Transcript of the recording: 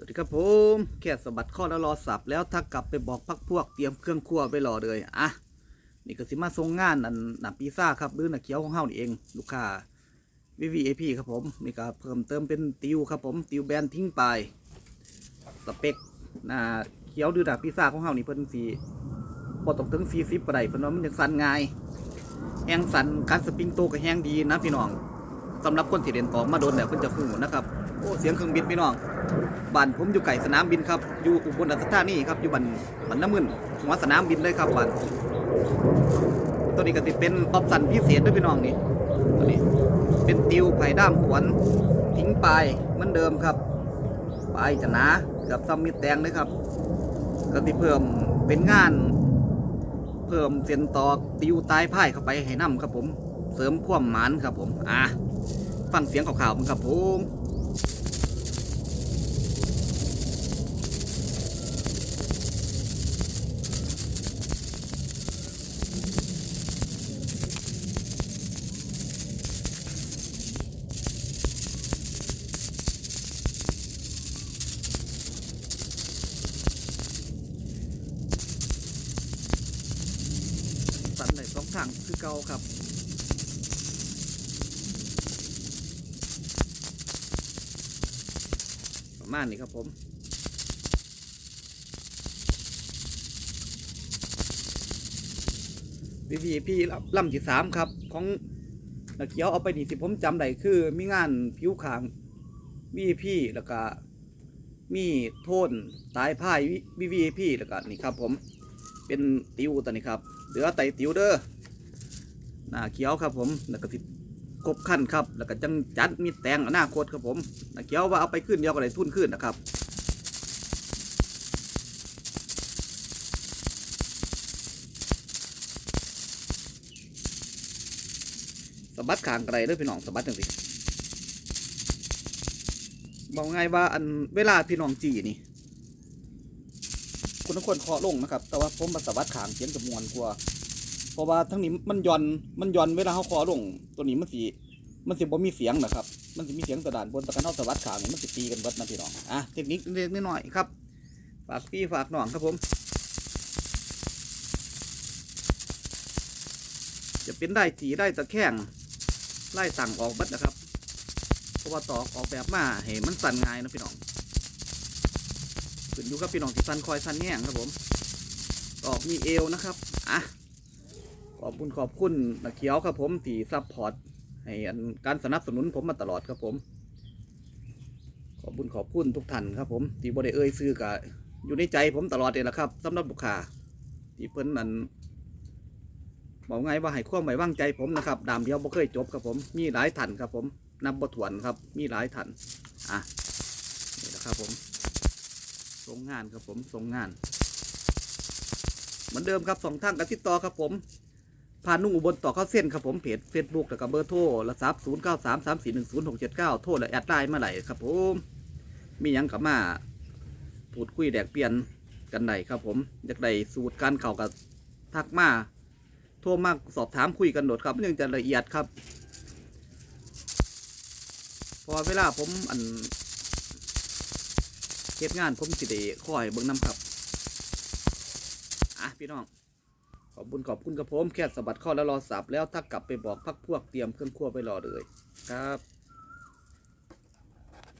สวัสดีครับผมแค่สะบัดข้อแล้วรอสับแล้วถ้ากลับไปบอกพักพวกเตรียมเครื่องครัวไปรอเลยอะนี่ก็สิมาส่งงานอันหนับปีซ่าครับหรือหนักเขียวของเฮานี่เอง ลูกค้า VVAP ครับผมนี่ก็เพิ่มเติมเป็นติวครับผมติวแบนทิ้งไปสเปคหน้าเขียวหรือหนับปีซ่าของเฮานี่เพิ่นสีบ่ต้องถึง40ปานใดเพิ่นว่ามันยังสั่นง่ายแฮงสั่นการสปริงโตก็แฮงดีนะพี่น้อง สำหรับคนที่เรียนตองมาโดนแล้วเพิ่นจะฮู้นะครับโอ้เสียงเครื่องบินพี่น้องบ้านผมอยู่ไก่สนามบินครับอยู่อุบลราชธานีครับอยู่บันบันน้ำมึนหัวสนามบินเลยครับบ้านตัวนี้ก็ติเป็นออปสันพิเศษด้วยพี่น้องนี่ตัวนี้เป็นติวไผ่ด้ามขวนทิ้งปลายเหมือนเดิมครับปลายจะหนาเกือบซ้ำมิดแตงเลยครับก็ติเพิ่มเป็นงาน เพิ่มเส้นตอกติวตายพ่ายเข้าไปให้น้ำครับผม เสริมความหมานครับผมอะฟังเสียงข่าวๆมันครับผมสันไหนสองทางคือเก่าครับ ประมาณนี้ครับผม VVP ลำที่สามครับ ของนักเขียวเอาไปนี่ที่ผมจำได้คือ มีงานผิวขาง VVP แล้วก็มีโทนตายพ่าย VVP แล้วก็นี่ครับ ผมเป็นติวตัวนี้ครับ เหลือไตติวเด้อหน้าเขียวครับผมแล้วก็สิ ครบขั้นครับ แล้วก็จังจัดมีแตงอนาคตครับผมน้าเขียวว่าเอาไปขึ้นเดียวก็ได้ทุนขึ้นนะครับสบัดขางไกลเด้อพี่น้องสบัดจังสิบอกไงายว่าอันเวลาพี่น้องจีนี่คุณทุกคนเคาะลงนะครับ แต่ว่าผมมาสบัดขางเสียงจะมวนกว่า ราะว่าทั้งนี้มันย่อนมันย่อนเวลาเขาคาะลงตัวนี้มันสิมันสิบ่มีเสียงนะครับ มันสิมีเสียงกระดานบนต่กันเอาสะบัดขางนี่มันสิตีกันเบิดนะพี่น้อง อะเทคนิคเล็กๆน้อยครับ ฝากพี่ฝากน้องครับผม จะเป็นได้ถีได้ตะแคงไล่สั่งออกเบัดนะครับ เพราะว่าตอกออกแบบมาให้มันสั่นง่ายนะพี่น้องขึ้นอยู่กับพี่น้องที่สั่นคอยสั่นแห้งครับผม ตอกมีเอวนะครับ อะ ขอบคุณขอบคุณนักเขียวครับผมที่ซัพพอร์ตให้การสนับสนุนผมมาตลอดครับผม ขอบคุณขอบคุณทุกท่านครับผมที่บริเอ่ยซื้อกับอยู่ในใจผมตลอดเลยละครับสำหรับบุคคาที่เพิ่นนั้นบอกไงว่าให้ความไว้วางใจผมนะครับดามเดียวบ่เคยจบครับผม มีหลายท่านครับผมนับบ่ถ้วนครับ มีหลายท่านอะนี่นะครับผมส่งงานครับผมส่งงาน เหมือนเดิมครับสองทางการติดต่อครับผม ผ่านนุ่งอุบลต่อเข้าเส้นครับผมเพจเฟซบุ๊กแล้วก็เบอร์โทรละซับศูนย์เก้าสามสามสี่หนึ่งศูนย์หกเจ็ดเก้าโทรและแอดไลน์มาไหลครับผม มีหยังกับมาพูดคุยแดกเปลี่ยนกันไหนครับผมอยากได้สูตรการเข่ากับทักมาโทรมาสอบถามคุยกันโดดครับมันยังจะละเอียดครับ พอเวลาผมอันเฮ็ดงานผมสิได้คอยเบิ่งน้ำครับ อะพี่น้อง อบคุณขอบคุณกับผมแค่สะบัดข้อแล้วรอสับแล้วถ้ากลับไปบอกพักพวกเตรียมเครื่องคั่วไปรอเลยครับ